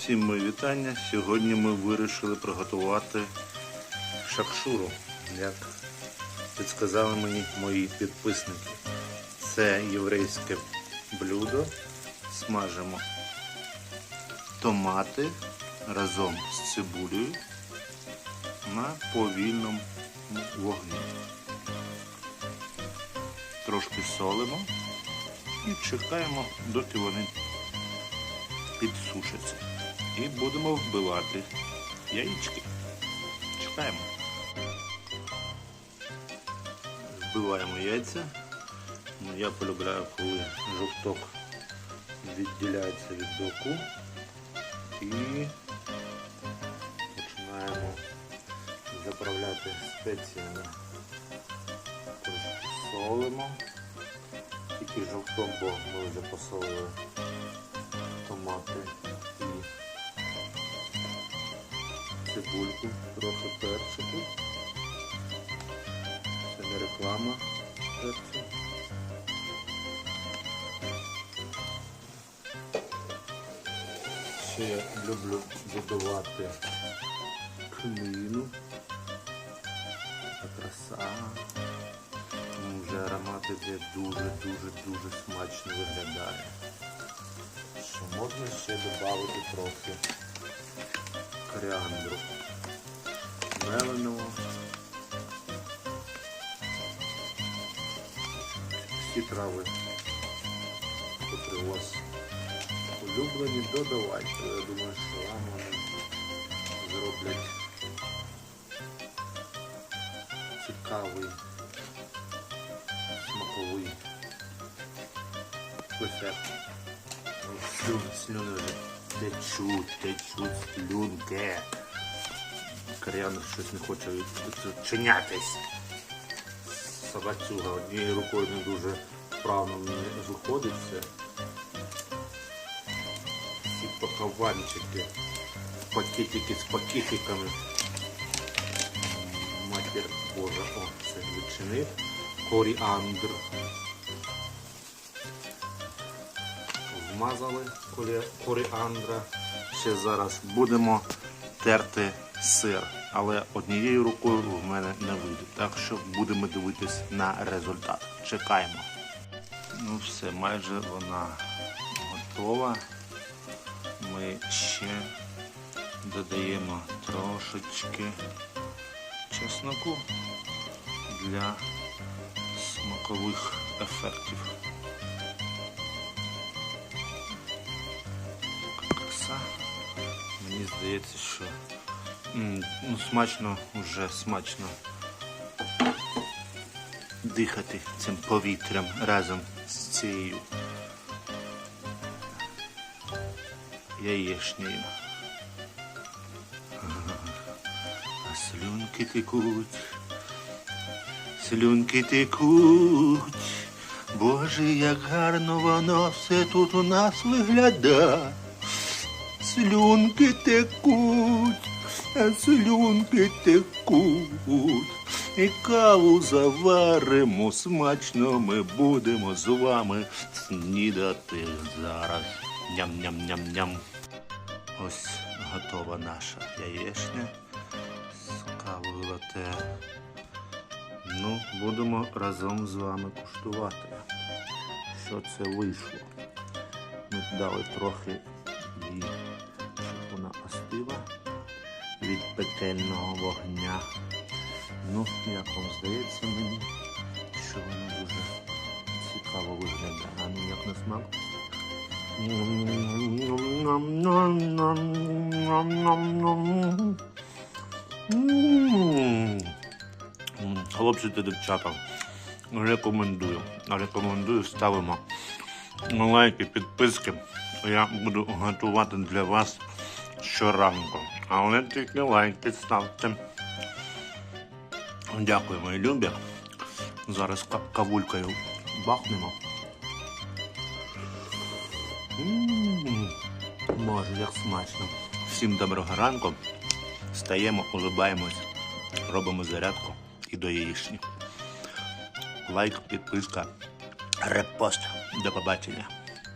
Всім мої вітання. Сьогодні ми вирішили приготувати шакшуру, як підсказали мені мої підписники. Це єврейське блюдо. Смажимо томати разом з цибулею на повільному вогні. Трошки солимо і чекаємо, доки вони підсушаться. І будемо вбивати яєчки. Чекаємо. Вбиваємо яйця. Ну, Я полюбляю, коли жовток відділяється від білку. І починаємо заправляти спеціями. Солимо. Тільки жовток, бо ми вже посолили томати цибульку, трохи перчику. Це не реклама перцю. Ще я люблю додавати кмину. Така краса. Ну, Вже аромат іде дуже-дуже-дуже смачно виглядає. Що можна ще додати трохи коріандру меленого. Всі трави, які у вас улюблені, додавайте. Я думаю, що вам вони зроблять цікавий, смаковий ефект. Слюни вже течуть, течуть слюнки. Коріандр щось не хоче відчинятись. Собацюга однією рукою не дуже вправно в неї виходить все. Ці пакованчики, пакетики з пакетиками. Матір Божа, о, це відчинив. Коріандр. Вмазали коріандра. Ще зараз будемо терти сир, але однією рукою в мене не вийде. Так що будемо дивитись на результат. Чекаємо. Ну все, майже вона готова. Ми ще додаємо трошечки чесноку для смакових ефектів. Здається, що ну, смачно, вже смачно дихати цим повітрям разом з цією яєшнею. А слюнки текуть, слюнки текуть. Боже, як гарно воно все тут у нас виглядає. Слюнки текуть, слюнки текуть. І каву заваримо, смачно ми будемо з вами снідати зараз. Ням-ням-ням-ням. Ось готова наша яєшня з кавою лате. Ну, будемо разом з вами куштувати, що це вийшло. Ми дали трохи остила від пекельного вогня. Ну, як вам здається мені, що вона дуже цікаво виглядає. А ну як на смак? Хлопці та дівчата, рекомендую. Рекомендую, ставимо лайки, підписки. Я буду готувати для вас щоранку. Але тільки лайки ставте. Дякую, мої любі. Зараз кавулькою бахнемо. Боже, як смачно. Всім доброго ранку. Стаємо, улибаємось, робимо зарядку і до яєчні. Лайк, підписка, репост. До побачення.